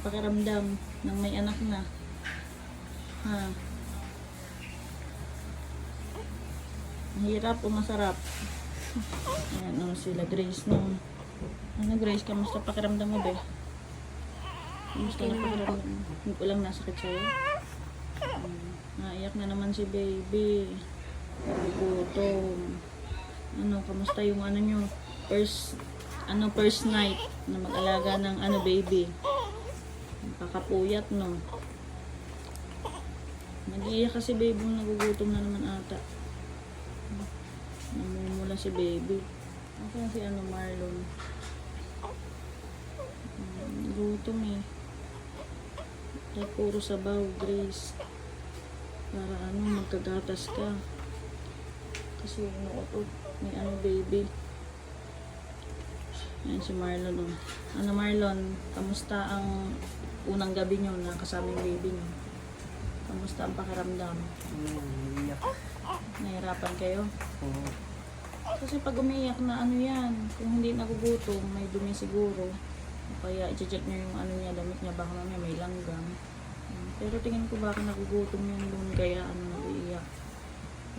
pakiramdam ng may anak na? Ha? Mahirap o masarap? Ayan, ano sila, Grace nung. Ano, Grace, kamusta pakiramdam mo, be? Kamusta na pakiramdam mo? Hindi lang nasakit sa'yo. Hmm, naiyak na naman si baby. Gutom. Ano, kamusta yung ano nyo? First, ano, first night na mag-alaga ng ano, baby. Kakapuyat, no? Nag-iiyak kasi baby nagugutom na naman ata. Namumula si baby. Ako si ano, Marlon. Hmm, Gutom eh. Kaya puro sabaw, Grace. Para ano, magkagatas ka. Kasi inuutot. May ano, baby. Yan si Marlon. Oh. Ano Marlon, kamusta ang unang gabi nyo na kasama yung baby nyo? Kamusta ang pakiramdam? Hmm, iyak. Nahirapan kayo? Oo. Kasi pag umiyak na ano yan, kung hindi nagugutom, may dumi siguro. O Kaya i-check nyo yung ano niya, damit niya, baka mamaya may langgam. Pero tingin ko baka nagugutom yun doon, kaya ano, nag-iiyak.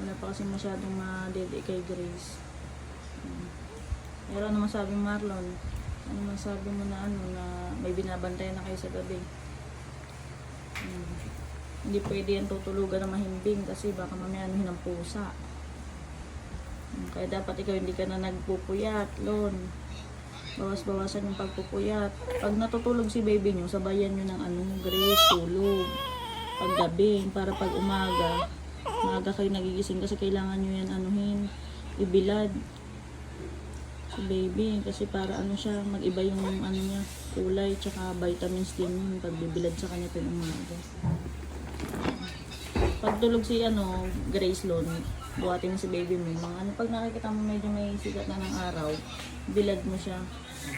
Wala pa kasi masyadong ma-dede kay Grace. Pero ano masabi Marlon? Ano masabi mo na ano, na may binabantayan na kayo sa gabi? Hmm. Hindi pwede yan tutulugan na mahimbing kasi baka mamaya anuhin ng pusa. Hmm, Kaya dapat ikaw hindi ka na nagpupuyat, Lon. Bawas-bawasan yung pagpupuyat. Pag natutulog si baby nyo, sabayan nyo ng ano, grace, tulog. Pag gabi, para pag umaga, maaga kayo nagigising kasi kailangan nyo yan anuhin, ibilad. Si baby, kasi para ano siya, mag-iba yung ano niya, kulay, tsaka vitamins din yun, pag bibilad sa kanya tuwing umaga. Pag tulog si ano, Grace Lon, buhatin mo si baby mo. Mga ano, pag nakikita mo medyo may sigat na ng araw, bilad mo siya.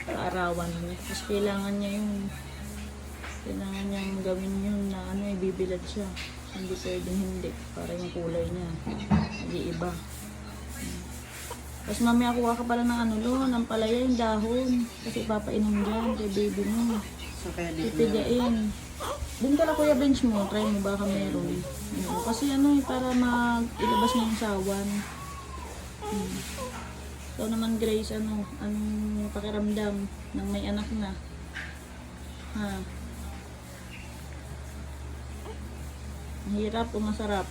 Arawan mo. Tapos kailangan niya yung kailangan niyang gawin yun na ano, ibibilad siya. Hindi pwedeng hindi. Para yung kulay niya. Nag-iiba. Tapos mamaya kuha ka pala ng ano lo, ng palaya yung dahon. Kasi papainom dyan kay baby mo. So kaya di ko na. Pipigain. Doon ka na kuya bench mo, try mo baka meron. Ano, kasi ano eh, para mag ilabas niya yung sawan. Hmm. Ikaw naman Grace, ano, anong pakiramdam ng may anak na? Ha? Mahirap o masarap?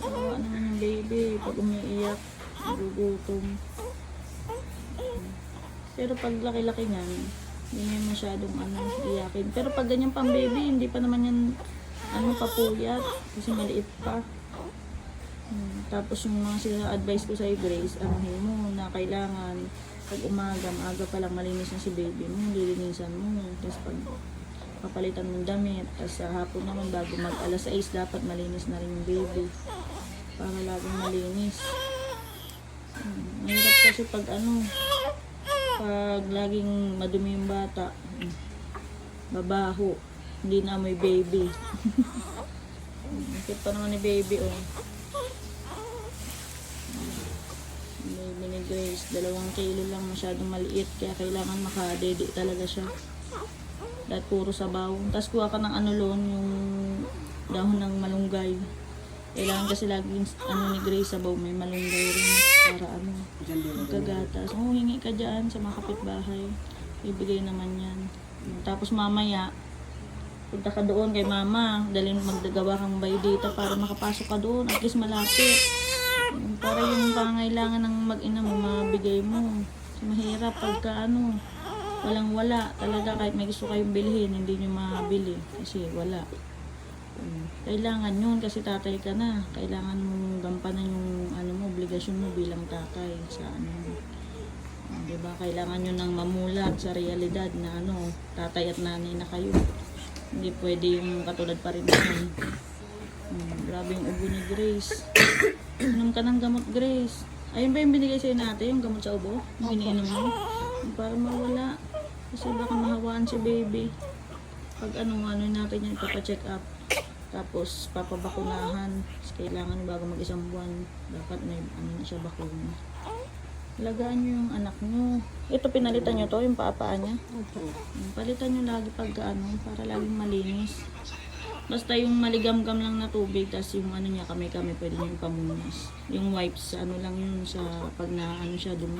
Kawawa naman yung baby pag umiiyak, nagugutom. Pero pag laki-laki niyan, hindi niya masyadong ano, iyakin. Pero pag ganyan pang baby, hindi pa naman yan ano, papuyat. Kasi maliit pa. Hmm, Tapos yung mga sila advice ko sa Grace, anuhin mo na kailangan pag umaga, maaga pa lang malinis na si baby mo, lilinisan mo. Tapos pag papalitan mo ng damit, tapos sa hapon naman bago mag alas 6, dapat malinis na rin yung baby. Para laging malinis. Hmm, mahirap kasi pag ano, pag laging madumi yung bata, mm, babaho, hindi na may baby. Ikit pa naman ni baby, oh. Baby ni Grace, dalawang kilo lang, masyadong maliit, kaya kailangan makadede talaga siya. Dahil puro sabaw. Tapos kuha ka ng ano lon, yung dahon ng malunggay. Kailangan kasi laging ano ni Grace sabaw, may malunggay rin para ano. Magkagatas. Oo, hingi ka dyan sa mga kapitbahay. Ibigay naman yan. Tapos mamaya, punta ka doon kay mama. Dali magdagawa kang bay dito para makapasok ka doon. At least malapit. Para yung pangailangan ng mag-ina mo, mabigay mo. Mahirap pagka ano, walang wala. Talaga kahit may gusto kayong bilhin, hindi nyo mabili. Kasi wala. Kailangan yun kasi tatay ka na. Kailangan mong gampanan yung ano mo, obligasyon mo bilang tatay sa ano mo. Ah, 'Di ba? Kailangan nyo nang mamulat sa realidad na ano, tatay at nanay na kayo. Hindi pwede yung katulad pa rin naman. Hmm, grabe yung ubo ni Grace. Inom ka ng gamot, Grace. Ayun ba yung binigay sa'yo natin, yung gamot sa ubo? Yung iniinom mo? Para mawala. Kasi baka mahawaan si baby. Pag ano, ano natin yan, ipapacheck up. Tapos papabakunahan. Kailangan bago mag isang buwan, dapat may ano na siya bakuna. Alagaan nyo yung anak nyo. Ito, pinalitan nyo to, yung paapaa niya. Palitan nyo lagi pag ano, para laging malinis. Basta yung maligamgam lang na tubig, tas yung ano niya kami-kami, pwede nyo pamunas. Yung wipes, ano lang yun sa pag na ano siya dumi.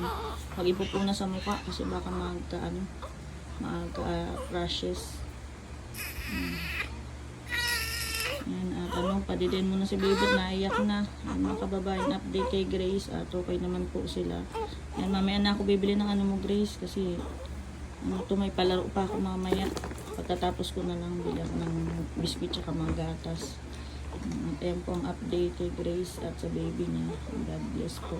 Pag ipupuna sa mukha, kasi baka magka ano, magka-rashes. Hmm. Yan, at anong padidin mo na si baby at naiyak na. Yan, mga kababayan, update kay Grace at okay naman po sila. Yan, mamaya na ako bibili ng ano mo Grace kasi ano to may palaro pa ako mamaya. Pagkatapos ko na lang bilang ng biscuit tsaka mga gatas. At ayan po ang update kay Grace at sa baby niya. God bless po.